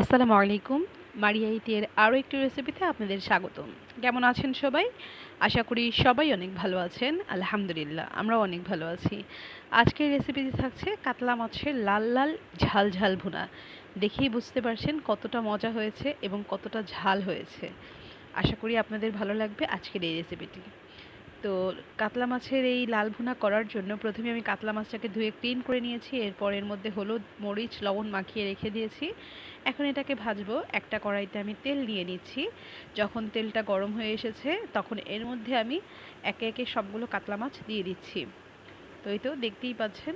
আসসালামু আলাইকুম। মারিয়া ইতির আরও একটি রেসিপিতে আপনাদের স্বাগতম। কেমন আছেন সবাই? আশা করি সবাই অনেক ভালো আছেন। আলহামদুলিল্লাহ, আমরাও অনেক ভালো আছি। আজকের রেসিপিতে থাকছে কাতলা মাছের লাল লাল, ঝাল ঝাল ভুনা। দেখেই বুঝতে পারছেন কতটা মজা হয়েছে এবং কতটা ঝাল হয়েছে। আশা করি আপনাদের ভালো লাগবে আজকের এই রেসিপিটি। তো কাতলা মাছের এই লাল ভুনা করার জন্য প্রথমে আমি কাতলা মাছটাকে ধুয়ে ক্লিন করে নিয়েছি, এরপর এর মধ্যে হলুদ, মরিচ, লবণ মাখিয়ে রেখে দিয়েছি। এখন এটাকে ভাজবো, একটা কড়াইতে আমি তেল নিয়ে নিচ্ছি। যখন তেলটা গরম হয়ে এসেছে, তখন এর মধ্যে আমি একে একে সবগুলো কাতলা মাছ দিয়ে দিচ্ছি। তো এই তো দেখতেই পাচ্ছেন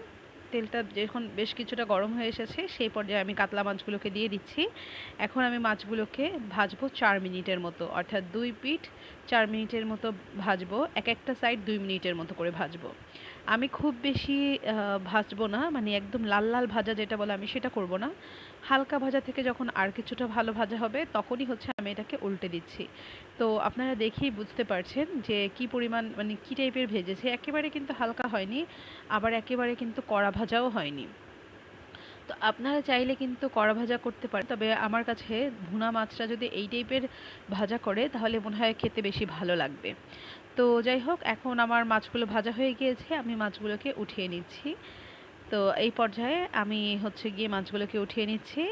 তেলটা যখন বেশ কিছুটা গরম হয়ে এসেছে, সেই পর্যায়ে আমি কাতলা মাছগুলোকে দিয়ে দিচ্ছি। এখন আমি মাছগুলোকে ভাজবো চার মিনিটের মতো, অর্থাৎ দুই পিঠ চার মিনিটের মতো ভাজবো, এক একটা সাইড দুই মিনিটের মতো করে ভাজবো। আমি খুব বেশি ভাজব না মানে একদম লাল লাল ভাজা যেটা বলে আমি সেটা করব না। হালকা ভাজা থেকে যখন আর কিছুটা ভালো ভাজা হবে, তখনই হচ্ছে আমি এটাকে উল্টে দিচ্ছি। তো আপনারা দেখেই বুঝতে পারছেন যে কি পরিমাণ মানে কী টাইপের ভেজেছে। একেবারে কিন্তু হালকা হয়নি, আবার একেবারে কিন্তু কড়া ভাজাও হয়নি। তো আপনারা চাইলে কিন্তু কড়া ভাজা করতে পারেন। তবে আমার কাছে ভুনা মাছটা যদি এই টাইপের ভাজা করে, তাহলে মনে হয় খেতে বেশি ভালো লাগবে। তো যাই হোক, এখন আমার মাছগুলো ভাজা হয়ে গিয়েছে, আমি মাছগুলোকে উঠিয়ে নিচ্ছি। তো এই পর্যায়ে আমি হচ্ছে গিয়ে মাছগুলোকে উঠিয়ে নিচ্ছি।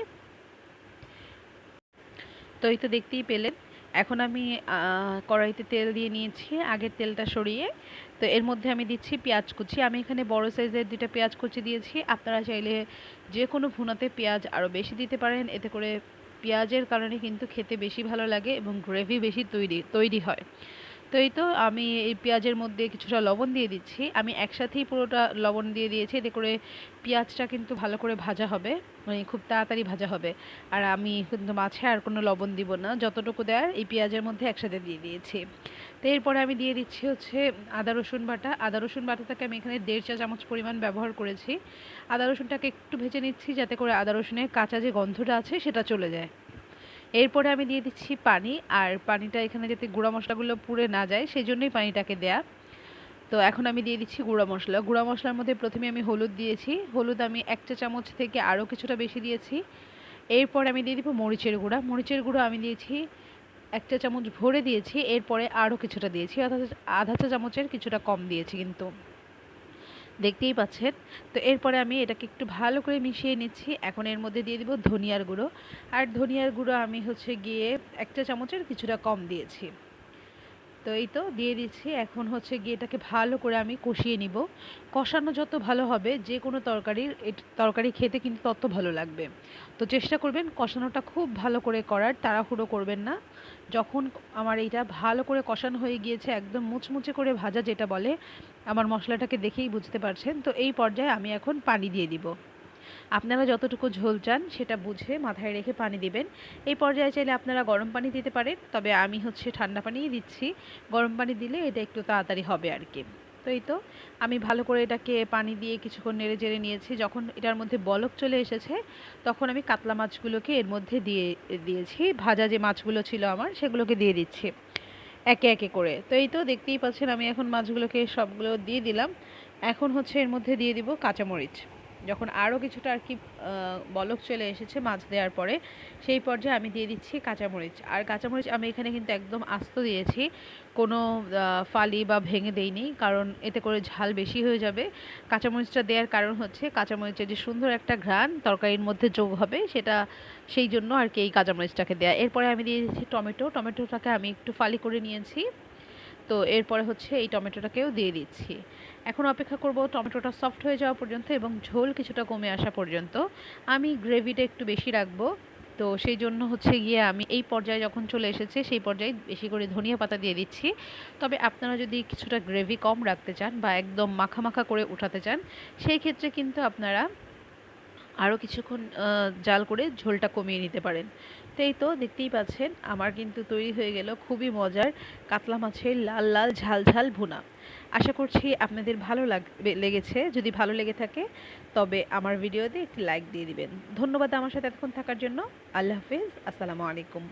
তো এই তো দেখতেই পেলেন। এখন আমি কড়াইতে তেল দিয়ে নিয়েছি, আগের তেলটা সরিয়ে। তো এর মধ্যে আমি দিচ্ছি পেঁয়াজ কুচি। আমি এখানে বড় সাইজের দুটা পেঁয়াজ কুচি দিয়েছি। আপনারা চাইলে যে কোনো ভুনাতে পেঁয়াজ আরও বেশি দিতে পারেন। এতে করে পেঁয়াজের কারণে কিন্তু খেতে বেশি ভালো লাগে এবং গ্রেভি বেশি তৈরি তৈরি হয়। তো এই তো আমি এই পেঁয়াজের মধ্যে কিছুটা লবণ দিয়ে দিচ্ছি। আমি একসাথেই পুরোটা লবণ দিয়ে দিয়েছি, এতে করে পেঁয়াজটা কিন্তু ভালো করে ভাজা হবে মানে খুব তাড়াতাড়ি ভাজা হবে। আর আমি কিন্তু মাছে আর কোনো লবণ দিব না, যতটুকু দেয়ার এই পেঁয়াজের মধ্যে একসাথে দিয়ে দিয়েছি। তো এরপরে আমি দিয়ে দিচ্ছি হচ্ছে আদা, রসুন বাটা। আদা, রসুন বাটাটাকে আমি এখানে দেড় চা চামচ পরিমাণ ব্যবহার করেছি। আদা, রসুনটাকে একটু ভেজে নিচ্ছি, যাতে করে আদা, রসুনের কাঁচা যে গন্ধটা আছে সেটা চলে যায়। এরপরে আমি দিয়ে দিচ্ছি পানি, আর পানিটা এখানে যাতে গুঁড়া মশলাগুলো পুড়ে না যায় সেই জন্যই পানিটাকে দেয়া। তো এখন আমি দিয়ে দিচ্ছি গুঁড়া মশলা। গুঁড়া মশলার মধ্যে প্রথমে আমি হলুদ দিয়েছি। হলুদ আমি একটা চামচ থেকে আরও কিছুটা বেশি দিয়েছি। এরপর আমি দিয়ে দিব মরিচের গুঁড়া। মরিচের গুঁড়ো আমি দিয়েছি একটা চামচ ভরে দিয়েছি। এরপরে আরও কিছুটা দিয়েছি। অর্থাৎ আধা চা চামচের কিছুটা কম দিয়েছি কিন্তু। দেখতেই পাচ্ছেন। তো এরপরে আমি এটাকে একটু ভালো করে মিশিয়ে নিচ্ছি। এখন এর মধ্যে দিয়ে দিব ধনিয়ার গুঁড়ো। আর ধনিয়ার গুঁড়ো আমি হচ্ছে গিয়ে একটা চামচের কিছুটা কম দিয়েছি। তো এই তো, দিয়ে দিচ্ছি। এখন হচ্ছে গিয়ে এটাকে ভালো করে আমি কষিয়ে নিব। কষানো যত ভালো হবে, যে কোনো তরকারির তরকারি খেতে কিন্তু তত ভালো লাগবে। তো চেষ্টা করবেন কষানোটা খুব ভালো করে করার, তাড়াহুড়ো করবেন না। যখন আমার এইটা ভালো করে কষানো হয়ে গিয়েছে, একদম মুচমুচে করে ভাজা যেটা বলে, আমার মশলাটাকে দেখেই বুঝতে পারছেন। তো এই পর্যায়ে আমি এখন পানি দিয়ে দিব। আপনারা যতটুকু ঝোল চান সেটা বুঝে মাথায় রেখে পানি দিবেন। এই পর্যায়ে চাইলে আপনারা গরম পানি দিতে পারেন, তবে আমি হচ্ছে ঠান্ডা পানিই দিচ্ছি। গরম পানি দিলে এটা একটু তাড়াতাড়ি হবে আর কি তো এই তো, আমি ভালো করে এটাকে পানি দিয়ে কিছুক্ষণ নেড়ে জেড়ে নিয়েছি। যখন এটার মধ্যে বলক চলে এসেছে, তখন আমি কাতলা মাছগুলোকে এর মধ্যে দিয়ে দিয়েছি। ভাজা যে মাছগুলো ছিল আমার, সেগুলোকে দিয়ে দিচ্ছি একে একে করে। তো এই তো, দেখতেই পাচ্ছেন আমি এখন মাছগুলোকে সবগুলো দিয়ে দিলাম। এখন হচ্ছে এর মধ্যে দিয়ে দিব কাঁচামরিচ। যখন আরও কিছুটা আর কি বলক চলে এসেছে মাছ দেওয়ার পরে, সেই পর্যায়ে আমি দিয়ে দিচ্ছি কাঁচামরিচ। আর কাঁচামরিচ আমি এখানে কিন্তু একদম আস্ত দিয়েছি। কোনো ফালি বা ভেঙে দেইনি, কারণ এতে করে ঝাল বেশি হয়ে যাবে। কাঁচামরিচটা দেওয়ার কারণ হচ্ছে, কাঁচামরিচের যে সুন্দর একটা ঘ্রাণ তরকারির মধ্যে যোগ হবে, সেটা সেই জন্য আর কি এই কাঁচামরিচটাকে দেওয়া এরপরে আমি দিয়ে দিচ্ছি টমেটো। টমেটোটাকে আমি একটু ফালি করে নিয়েছি। তো এরপরে হচ্ছে এই টমেটোটাকেও দিয়ে দিচ্ছি। এখন অপেক্ষা করব টমেটোটা সফট হয়ে যাওয়া পর্যন্ত এবং ঝোল কিছুটা কমে আসা পর্যন্ত। আমি গ্রেভিটা একটু বেশি রাখব। তো সেই জন্য হচ্ছে গিয়ে আমি এই পর্যায়ে যখন চলে এসেছে সেই পর্যায়ে বেশি করে ধনিয়া পাতা দিয়ে দিচ্ছি। তবে আপনারা যদি কিছুটা গ্রেভি কম রাখতে চান বা একদম মাখা মাখা করে উঠাতে চান, সেই ক্ষেত্রে কিন্তু আপনারা আরও কিছুক্ষণ জাল করে ঝোলটা কমিয়ে নিতে পারেন। এই তো দেখতেই পাচ্ছেন, আমার কিন্তু তৈরি হয়ে গেল খুবই মজার কাতলা মাছের লাল লাল, ঝাল ঝাল ভুনা। আশা করছি আপনাদের ভালো লেগেছে। যদি ভালো লেগে থাকে, তবে আমার ভিডিওতে একটি লাইক দিয়ে দিবেন। ধন্যবাদ আমার সাথে এতক্ষণ থাকার জন্য। আল্লাহ হাফিজ। আসসালামু আলাইকুম।